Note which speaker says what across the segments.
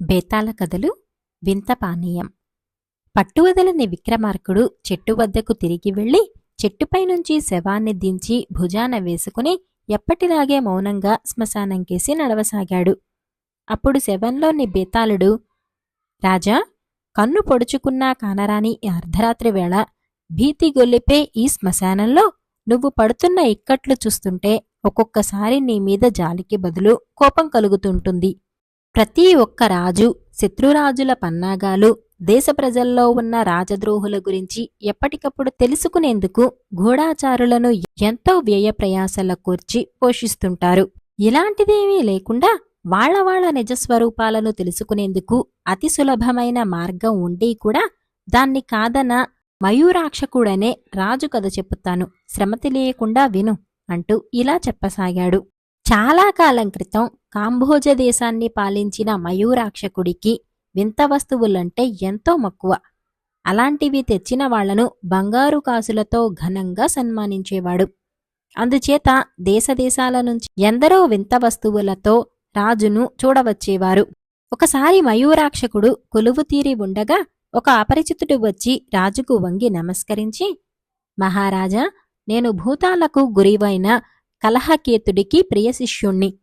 Speaker 1: బేతాళ కథలు వింత పానీయం. పట్టువదలని విక్రమార్కుడు చెట్టు వద్దకు తిరిగి వెళ్ళి చెట్టుపై నుంచి శవాన్ని దించి భుజాన వేసుకుని ఎప్పటిలాగే మౌనంగా శ్మశానంకేసి నడవసాగాడు. అప్పుడు శవంలోని బేతాళుడు రాజా కన్ను పొడుచుకున్నా కానరాని ఈ అర్ధరాత్రి వేళ భీతి గొల్లిపే ఈ శ్మశానంలో నువ్వు పడుతున్న ఇక్కట్లు చూస్తుంటే ఒక్కొక్కసారి నీ మీద జాలికి బదులు కోపం కలుగుతుంటుంది. ప్రతి ఒక్క రాజు శత్రురాజుల పన్నాగాలు దేశ ప్రజల్లో ఉన్న రాజద్రోహుల గురించి ఎప్పటికప్పుడు తెలుసుకునేందుకు గూఢాచారులను ఎంతో వ్యయ ప్రయాసల కూర్చి పోషిస్తుంటారు. ఇలాంటిదేమీ లేకుండా వాళ్ళ వాళ్ళ నిజస్వరూపాలను తెలుసుకునేందుకు అతి సులభమైన మార్గం ఉండి కూడా దాన్ని కాదన మయూరాక్షకుడనే రాజు కథ చెప్పుతాను శ్రమ తెలియకుండా విను అంటూ ఇలా చెప్పసాగాడు. చాలా కాలం క్రితం కాంభోజ దేశాన్ని పాలించిన మయూరాక్షకుడికి వింత వస్తువులంటే ఎంతో మక్కువ. అలాంటివి తెచ్చిన వాళ్ళను బంగారు కాసులతో ఘనంగా సన్మానించేవాడు. అందుచేత దేశదేశాల నుంచి ఎందరో వింత వస్తువులతో రాజును చూడవచ్చేవారు. ఒకసారి మయూరాక్షకుడు కొలువు తీరి ఉండగా ఒక అపరిచితుడు వచ్చి రాజుకు వంగి నమస్కరించి మహారాజా నేను భూతాలకు గురివైన కలహకేతుడికి ప్రియశిష్యుణ్ణి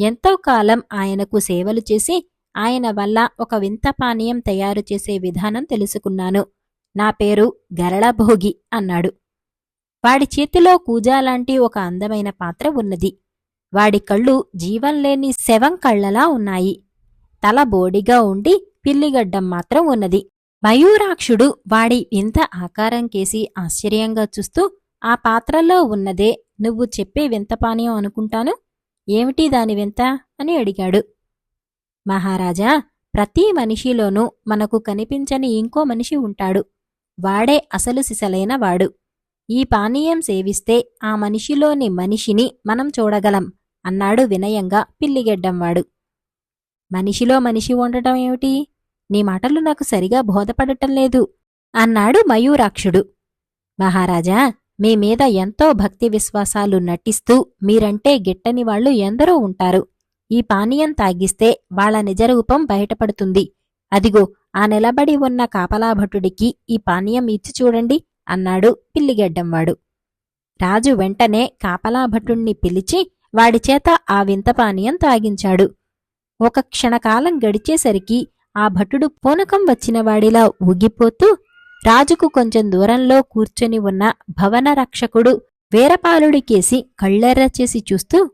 Speaker 1: ఎంతో కాలం ఆయనకు సేవలు చేసి ఆయన వల్ల ఒక వింత పానీయం తయారు చేసే విధానం తెలుసుకున్నాను. నా పేరు గరళభోగి అన్నాడు. వాడి చేతిలో కూజాలాంటి ఒక అందమైన పాత్ర ఉన్నది. వాడి కళ్ళు జీవంలేని శవం కళ్ళలా ఉన్నాయి. తల బోడిగా ఉండి పిల్లిగడ్డం మాత్రం ఉన్నది. మయూరాక్షుడు వాడి వింత ఆకారం కేసి ఆశ్చర్యంగా చూస్తూ ఆ పాత్రలో ఉన్నదే నువ్వు చెప్పే వింత పానీయం అనుకుంటాను. ఏమిటి దాని వింత? అని అడిగాడు. మహారాజా ప్రతి మనిషిలోనూ మనకు కనిపించని ఇంకో మనిషి ఉంటాడు. వాడే అసలు సిసలైన వాడు. ఈ పానీయం సేవిస్తే ఆ మనిషిలోని మనిషిని మనం చూడగలం అన్నాడు వినయంగా పిల్లిగెడ్డంవాడు. మనిషిలో మనిషి ఉండటం ఏమిటి? నీ మాటలు నాకు సరిగా బోధపడటం లేదు అన్నాడు మయూరాక్షుడు. మహారాజా మీ మీద ఎంతో భక్తి విశ్వాసాలు నటిస్తూ మీరంటే గిట్టని వాళ్ళు ఎందరో ఉంటారు. ఈ పానీయం తాగిస్తే వాళ్ళ నిజరూపం బయటపడుతుంది. అదిగో ఆ నిలబడి ఉన్న కాపలాభటుడికి ఈ పానీయం ఇచ్చి చూడండి అన్నాడు పిల్లిగెడ్డంవాడు. రాజు వెంటనే కాపలాభటుణ్ణి పిలిచి వాడి చేత ఆ వింత పానీయం తాగించాడు. ఒక క్షణకాలం గడిచేసరికి ఆ భటుడు పూనకం వచ్చినవాడిలా ఊగిపోతూ రాజుకు కొంచెం దూరంలో కూర్చొని ఉన్న భవన రక్షకుడు వీరపాలుడికేసి కళ్ళెర్ర చేసి చూస్తూ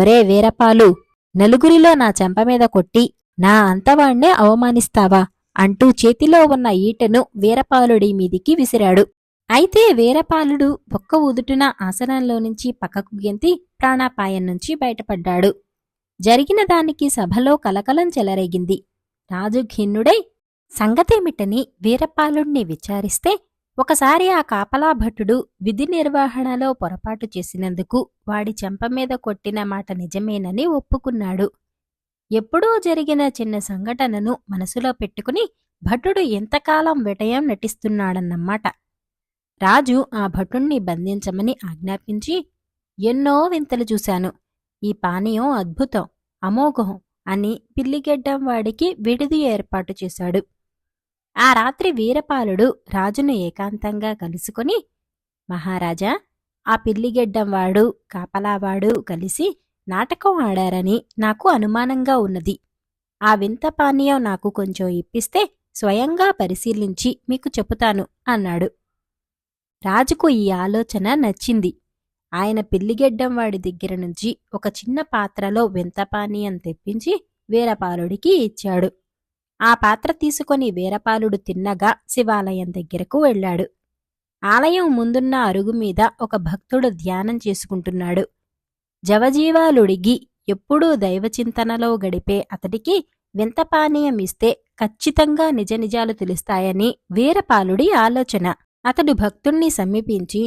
Speaker 1: ఒరే వీరపాలు నలుగురిలో నా చెంపమీద కొట్టి నా అంతవాణ్ణే అవమానిస్తావా? అంటూ చేతిలో ఉన్న ఈటను వీరపాలుడి మీదికి విసిరాడు. అయితే వీరపాలుడు ఒక్క ఉదుటున ఆసనంలో నుంచి పక్కకు గెంతి ప్రాణాపాయం నుంచి బయటపడ్డాడు. జరిగిన దానికి సభలో కలకలం చెలరేగింది. రాజు ఖిన్నుడై సంగతేమిటని వీరపాలుణ్ణి విచారిస్తే ఒకసారి ఆ కాపలా భటుడు విధి నిర్వహణలో పొరపాటు చేసినందుకు వాడి చెంపమీద కొట్టిన మాట నిజమేనని ఒప్పుకున్నాడు. ఎప్పుడూ జరిగిన చిన్న సంఘటనను మనసులో పెట్టుకుని భటుడు ఎంతకాలం విటయం నటిస్తున్నాడన్నమాట. రాజు ఆ భటుణ్ణి బంధించమని ఆజ్ఞాపించి ఎన్నో వింతలు చూశాను. ఈ పానీయం అద్భుతం అమోఘం అని పిల్లిగెడ్డం వాడికి విడిది ఏర్పాటు చేశాడు. ఆ రాత్రి వీరపాలుడు రాజును ఏకాంతంగా కలుసుకొని మహారాజా ఆ పిల్లిగెడ్డంవాడు కాపలావాడు కలిసి నాటకం ఆడారని నాకు అనుమానంగా ఉన్నది. ఆ వింత పానీయం నాకు కొంచెం ఇప్పిస్తే స్వయంగా పరిశీలించి మీకు చెబుతాను అన్నాడు. రాజుకు ఈ ఆలోచన నచ్చింది. ఆయన పిల్లిగెడ్డం వాడి దగ్గర నుంచి ఒక చిన్న పాత్రలో వింత పానీయం తెప్పించి వీరపాలుడికి ఇచ్చాడు. ఆ పాత్ర తీసుకొని వీరపాలుడు తిన్నగా శివాలయం దగ్గరకు వెళ్ళాడు. ఆలయం ముందున్న అరుగు మీద ఒక భక్తుడు ధ్యానం చేసుకుంటున్నాడు. జవజీవాలుడిగి ఎప్పుడూ దైవచింతనలో గడిపే అతడికి వింత పానీయం ఇస్తే ఖచ్చితంగా నిజ నిజాలు తెలుస్తాయని వీరపాలుడి ఆలోచన. అతడు భక్తుణ్ణి సమీపించి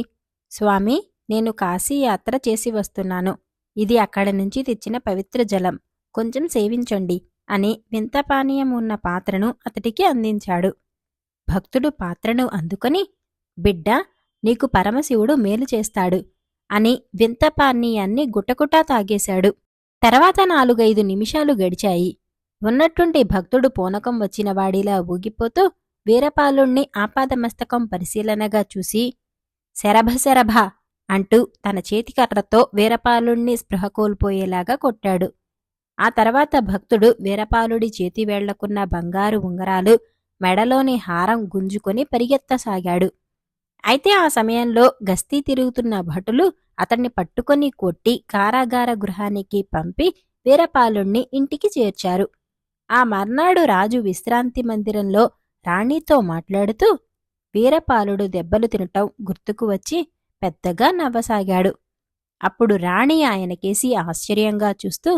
Speaker 1: స్వామి నేను కాశీయాత్ర చేసి వస్తున్నాను. ఇది అక్కడి నుంచి తెచ్చిన పవిత్ర జలం. కొంచెం సేవించండి. అని వింత పానీయం ఉన్న పాత్రను అతడికి అందించాడు. భక్తుడు పాత్రను అందుకొని బిడ్డ నీకు పరమశివుడు మేలు చేస్తాడు అని వింత పానీయాన్ని గుటగుటా తాగేశాడు. తర్వాత నాలుగైదు నిమిషాలు గడిచాయి. ఉన్నట్టుండి భక్తుడు పూనకం వచ్చిన వాడిలా ఊగిపోతూ వీరపాలుణ్ణి ఆపాదమస్తకం పరిశీలనగా చూసి శరభ శరభ అంటూ తన చేతికర్రతో వీరపాలుణ్ణి స్పృహ కోల్పోయేలాగా కొట్టాడు. ఆ తర్వాత భక్తుడు వీరపాలుడి చేతివేళ్ళకున్న బంగారు ఉంగరాలు మెడలోని హారం గుంజుకొని పరిగెత్తసాగాడు. అయితే ఆ సమయంలో గస్తీ తిరుగుతున్న భటులు అతన్ని పట్టుకొని కొట్టి కారాగార గృహానికి పంపి వీరపాలుణ్ణి ఇంటికి చేర్చారు. ఆ మర్నాడు రాజు విశ్రాంతి మందిరంలో రాణితో మాట్లాడుతూ వీరపాలుడు దెబ్బలు తినటం గుర్తుకు వచ్చి పెద్దగా నవ్వసాగాడు. అప్పుడు రాణి ఆయనకేసి ఆశ్చర్యంగా చూస్తూ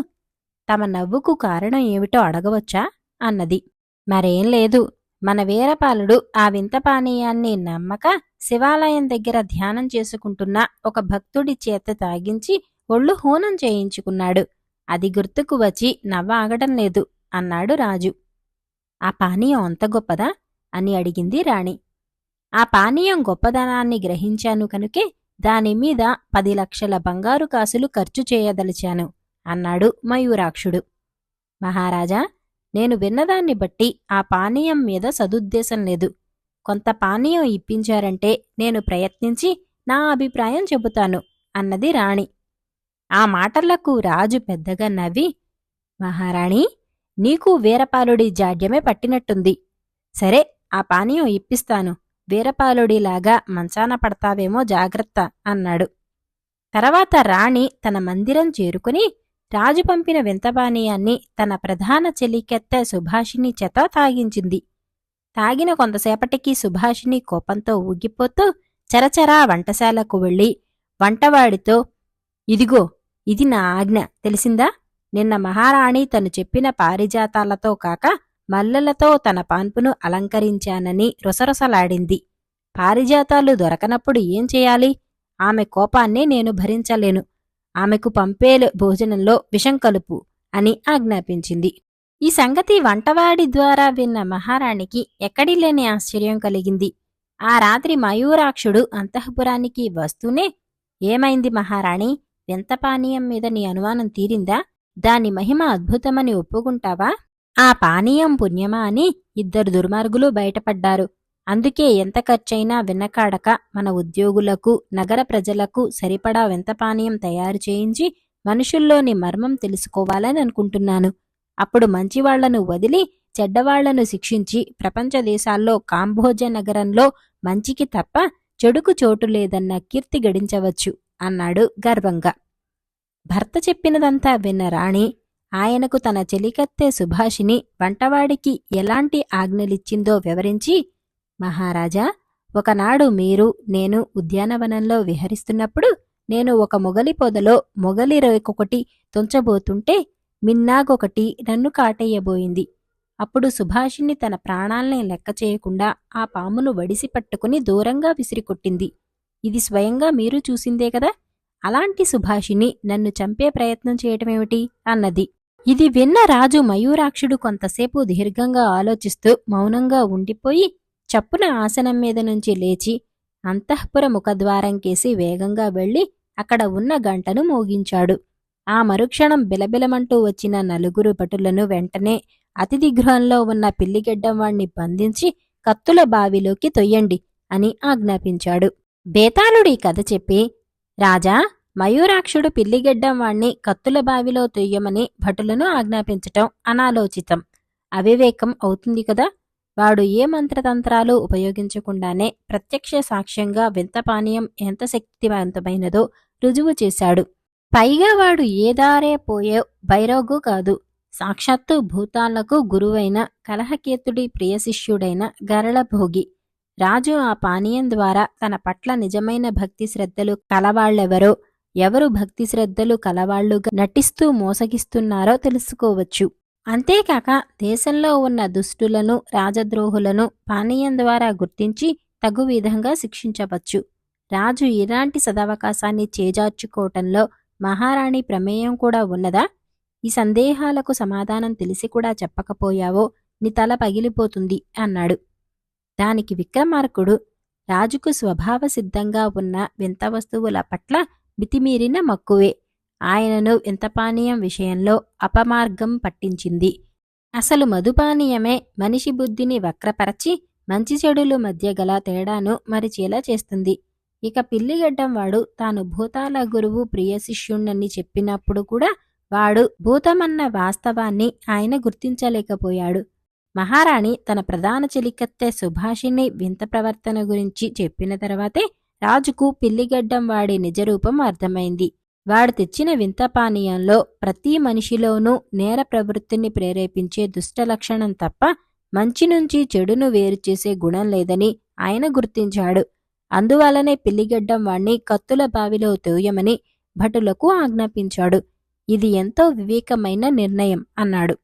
Speaker 1: తమ నవ్వుకు కారణం ఏమిటో అడగవచ్చా? అన్నది. మరేం లేదు. మన వీరపాలుడు ఆ వింత పానీయాన్ని నమ్మక శివాలయం దగ్గర ధ్యానం చేసుకుంటున్న ఒక భక్తుడి చేత తాగించి ఒళ్ళు హూనం చేయించుకున్నాడు. అది గుర్తుకు వచ్చి నవ్వ ఆగడం లేదు అన్నాడు రాజు. ఆ పానీయం అంత గొప్పదా? అని అడిగింది రాణి. ఆ పానీయం గొప్పదనాన్ని గ్రహించాను కనుకే దానిమీద పది లక్షల బంగారు కాసులు ఖర్చు చేయదలిచాను. అన్నాడు మయూరాక్షుడు. మహారాజా నేను విన్నదాన్ని బట్టి ఆ పానీయం మీద సదుద్దేశం లేదు. కొంత పానీయం ఇప్పించారంటే నేను ప్రయత్నించి నా అభిప్రాయం చెబుతాను అన్నది రాణి. ఆ మాటలకు రాజు పెద్దగా నవ్వి మహారాణి నీకు వీరపాలుడి జాడ్యమే పట్టినట్టుంది. సరే ఆ పానీయం ఇప్పిస్తాను. వీరపాలుడిలాగా మంచాన పడతావేమో జాగ్రత్త అన్నాడు. తర్వాత రాణి తన మందిరం చేరుకుని రాజు పంపిన వింతపానీయాన్ని తన ప్రధాన చెలికెత్త సుభాషిణి చేత తాగించింది. తాగిన కొంతసేపటికి సుభాషిణి కోపంతో ఊగిపోతూ చరచరా వంటశాలకు వెళ్ళి వంటవాడితో ఇదిగో ఇది నా ఆజ్ఞ. తెలిసిందా? నిన్న మహారాణి తను చెప్పిన పారిజాతాలతో కాక మల్లెలతో తన పాన్పును అలంకరించానని రొసరొసలాడింది. పారిజాతాలు దొరకనప్పుడు ఏం చేయాలి? ఆమె కోపాన్ని నేను భరించలేను. ఆమెకు పంపేలు భోజనంలో విషం కలుపు అని ఆజ్ఞాపించింది. ఈ సంగతి వంటవాడి ద్వారా విన్న మహారాణికి ఎక్కడి లేని ఆశ్చర్యం కలిగింది. ఆ రాత్రి మయూరాక్షుడు అంతఃపురానికి వస్తూనే ఏమైంది మహారాణి? వింత పానీయం మీద నీ అనుమానం తీరిందా? దాని మహిమ అద్భుతమని ఒప్పుకుంటావా? ఆ పానీయం పుణ్యమా అని ఇద్దరు దుర్మార్గులు బయటపడ్డారు. అందుకే ఎంత ఖర్చైనా వెనకాడక మన ఉద్యోగులకు నగర ప్రజలకు సరిపడా వింత పానీయం తయారు చేయించి మనుషుల్లోని మర్మం తెలుసుకోవాలని అనుకుంటున్నాను. అప్పుడు మంచివాళ్ళను వదిలి చెడ్డవాళ్ళను శిక్షించి ప్రపంచ దేశాల్లో కాంబోజ నగరంలో మంచికి తప్ప చెడుకు చోటు లేదన్న కీర్తి గడించవచ్చు అన్నాడు గర్వంగా. భర్త చెప్పినదంతా విన్న రాణి ఆయనకు తన చెలికత్తె సుభాషిని వంటవాడికి ఎలాంటి ఆజ్ఞలిచ్చిందో వివరించి మహారాజా ఒకనాడు మీరు నేను ఉద్యానవనంలో విహరిస్తున్నప్పుడు నేను ఒక మొగలి పొదలో మొగలి రేకొకటి తుంచబోతుంటే మిన్నాగొకటి నన్ను కాటేయబోయింది. అప్పుడు సుభాషిణి తన ప్రాణాల్ని లెక్క చేయకుండా ఆ పామును వడిసి పట్టుకుని దూరంగా విసిరికొట్టింది. ఇది స్వయంగా మీరు చూసిందే కదా? అలాంటి సుభాషిణి నన్ను చంపే ప్రయత్నం చేయటమేమిటి? అన్నది. ఇది విన్న రాజు మయూరాక్షుడు కొంతసేపు దీర్ఘంగా ఆలోచిస్తూ మౌనంగా ఉండిపోయి చప్పున ఆసనం మీద నుంచి లేచి అంతఃపుర ముఖద్వారం కేసి వేగంగా వెళ్ళి అక్కడ ఉన్న గంటను మోగించాడు. ఆ మరుక్షణం బిలబిలమంటూ వచ్చిన నలుగురు భటులను వెంటనే అతిథి గృహంలో ఉన్న పిల్లిగెడ్డం వాణ్ణి బంధించి కత్తుల బావిలోకి తొయ్యండి అని ఆజ్ఞాపించాడు. బేతాళుడి కథ చెప్పి రాజా మయూరాక్షుడు పిల్లిగెడ్డం వాణ్ణి కత్తుల బావిలో తొయ్యమని భటులను ఆజ్ఞాపించటం అనాలోచితం. అవివేకం అవుతుంది కదా? వాడు ఏ మంత్రతంత్రాలు ఉపయోగించకుండానే ప్రత్యక్ష సాక్ష్యంగా వింత పానీయం ఎంత శక్తివంతమైనదో రుజువు చేశాడు. పైగా వాడు ఏదారే పోయే భైరోగు కాదు. సాక్షాత్తు భూతాలకు గురువైన కలహకేతుడి ప్రియశిష్యుడైన గరళభోగి. రాజు ఆ పానీయం ద్వారా తన పట్ల నిజమైన భక్తి శ్రద్ధలు కలవాళ్ళెవరో ఎవరు భక్తి శ్రద్ధలు కలవాళ్ళుగా నటిస్తూ మోసగిస్తున్నారో తెలుసుకోవచ్చు. అంతేకాక దేశంలో ఉన్న దుష్టులను రాజద్రోహులను పానీయం ద్వారా గుర్తించి తగు విధంగా శిక్షించవచ్చు. రాజు ఇలాంటి సదవకాశాన్ని చేజార్చుకోవటంలో మహారాణి ప్రమేయం కూడా ఉన్నదా? ఈ సందేహాలకు సమాధానం తెలిసి కూడా చెప్పకపోయావో నీ తల పగిలిపోతుంది అన్నాడు. దానికి విక్రమార్కుడు రాజుకు స్వభావ సిద్ధంగా ఉన్న వింత వస్తువుల పట్ల మితిమీరిన మక్కువే. ఆయనను వింతపానీయం విషయంలో అపమార్గం పట్టించింది. అసలు మధుపానీయమే మనిషి బుద్ధిని వక్రపరచి మంచి చెడుల మధ్య గల తేడాను మరిచేలా చేస్తుంది. ఇక పిల్లిగడ్డం వాడు తాను భూతాల గురువు ప్రియ శిష్యుణ్ణని చెప్పినప్పుడు కూడా వాడు భూతమన్న వాస్తవాన్ని ఆయన గుర్తించలేకపోయాడు. మహారాణి తన ప్రధాన చెలికత్తె సుభాషిణి వింత ప్రవర్తన గురించి చెప్పిన తర్వాతే రాజుకు పిల్లిగడ్డం వాడి నిజరూపం అర్థమైంది. వాడు తెచ్చిన వింత పానీయంలో ప్రతి మనిషిలోనూ నేర ప్రవృత్తిని ప్రేరేపించే దుష్ట లక్షణం తప్ప మంచి నుంచి చెడును వేరు చేసే గుణం లేదని ఆయన గుర్తించాడు. అందువలనే పిల్లిగడ్డం వాణ్ణి కత్తుల బావిలో తోయమని భటులకు ఆజ్ఞాపించాడు. ఇది ఎంతో వివేకమైన నిర్ణయం అన్నాడు.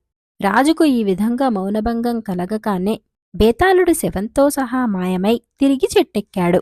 Speaker 1: రాజుకు ఈ విధంగా మౌనభంగం కలగగానే బేతాళుడు శవంతో సహా మాయమై తిరిగి చెట్టెక్కాడు.